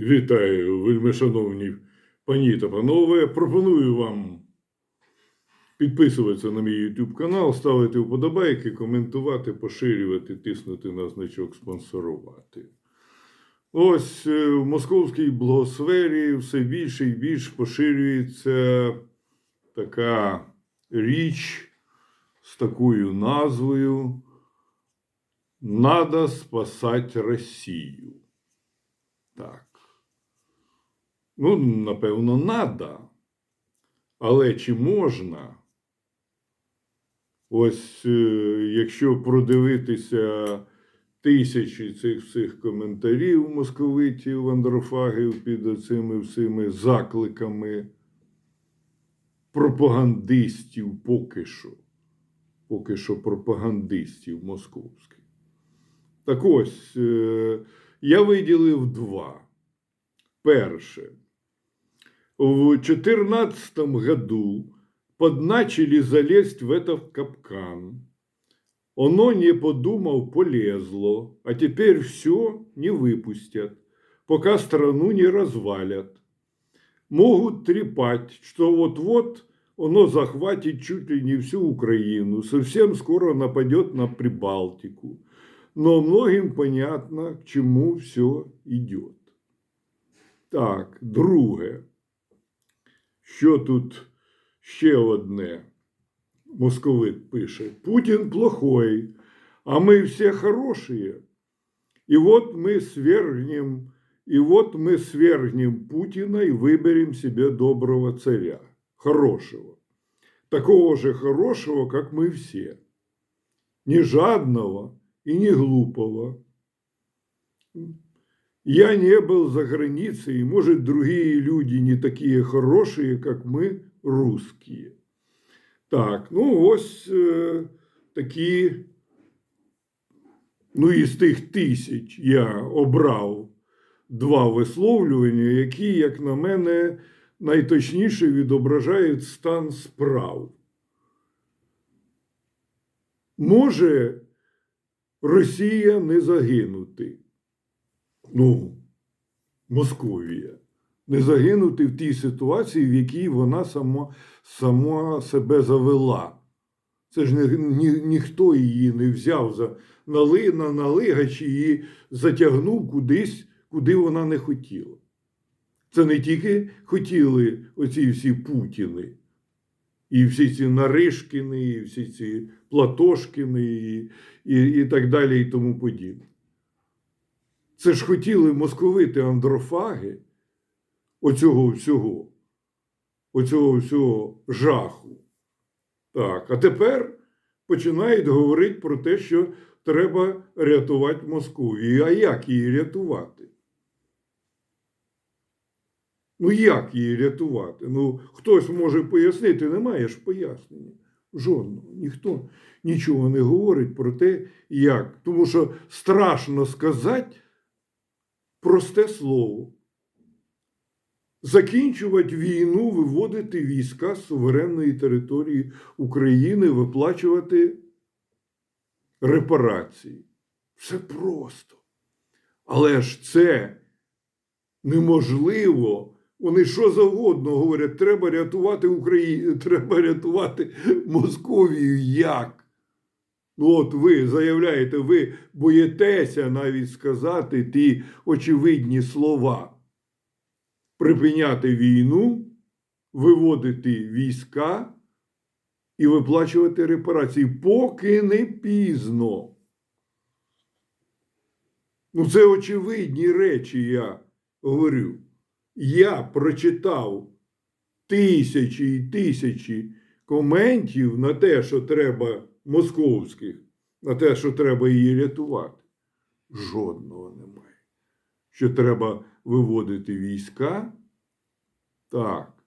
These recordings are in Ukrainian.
Вітаю, вельмишановні пані та панове. Пропоную вам підписуватися на мій YouTube канал, ставити вподобайки, коментувати, поширювати, тиснути на значок спонсорувати. Ось е, в московській благосфері все більше і більш поширюється така річ з такою назвою Надо спасати Росію. Так. Ну, напевно, надо. Але чи можна? Ось е, якщо продивитися тисячі цих всіх коментарів московитів, андрофагів під цими всіми закликами пропагандистів поки що, поки що пропагандистів московських. Так ось, е, я виділив два. Перше. В 2014 году подначили залезть в этот капкан. Оно, не подумав, полезло, а теперь все не выпустят, пока страну не развалят. Могут трепать, что вот-вот оно захватит чуть ли не всю Украину, совсем скоро нападет на Прибалтику. Но многим понятно, к чему все идет. Так, друге. Що тут ще одне? Московит пише: Путин плохой, а мы все хорошие. И вот мы свергнем, и вот мы свергнем Путина и выберем себе доброго царя, хорошего. Такого же хорошего, как мы все. Не жадного и не глупого. Я не был за границей, и, может, другие люди не такие хорошие, как мы, русские. Так, ну ось е, такі, ну із тих тисяч я обрав два висловлювання, які, як на мене, найточніше відображають стан справ. Може Росія не загинути ну, Московія, не загинути в тій ситуації, в якій вона сама, сама себе завела. Це ж ні, ні, ніхто її не взяв за нали, на налигач і затягнув кудись, куди вона не хотіла. Це не тільки хотіли оці всі Путіни, і всі ці Наришкіни, і всі ці Платошкіни, і, і, і так далі, і тому подібне. Це ж хотіли московити андрофаги оцього всього, оцього всього жаху. Так, а тепер починають говорити про те, що треба рятувати Московію. А як її рятувати? Ну, як її рятувати? Ну, хтось може пояснити, немає ж пояснення. Жодного. Ніхто нічого не говорить про те, як. Тому що страшно сказати просте слово. Закінчувати війну, виводити війська з суверенної території України, виплачувати репарації. Все просто. Але ж це неможливо. Вони що завгодно говорять, треба рятувати Україну, треба рятувати Московію. Як? Ну, от ви заявляєте, ви боїтеся навіть сказати ті очевидні слова. Припиняти війну, виводити війська і виплачувати репарації, поки не пізно. Ну, це очевидні речі, я говорю. Я прочитав тисячі і тисячі коментів на те, що треба московських, на те, що треба її рятувати. Жодного немає. Що треба виводити війська так,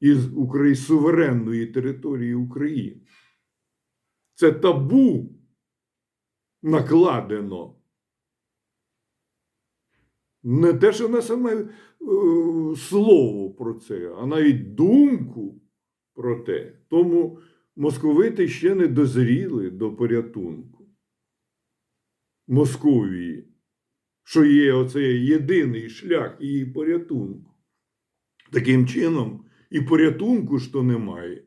із України, суверенної території України. Це табу накладено. Не те, що на саме е, слово про це, а навіть думку про те. Тому московити ще не дозріли до порятунку Московії, що є оцей єдиний шлях її порятунку. Таким чином, і порятунку що немає.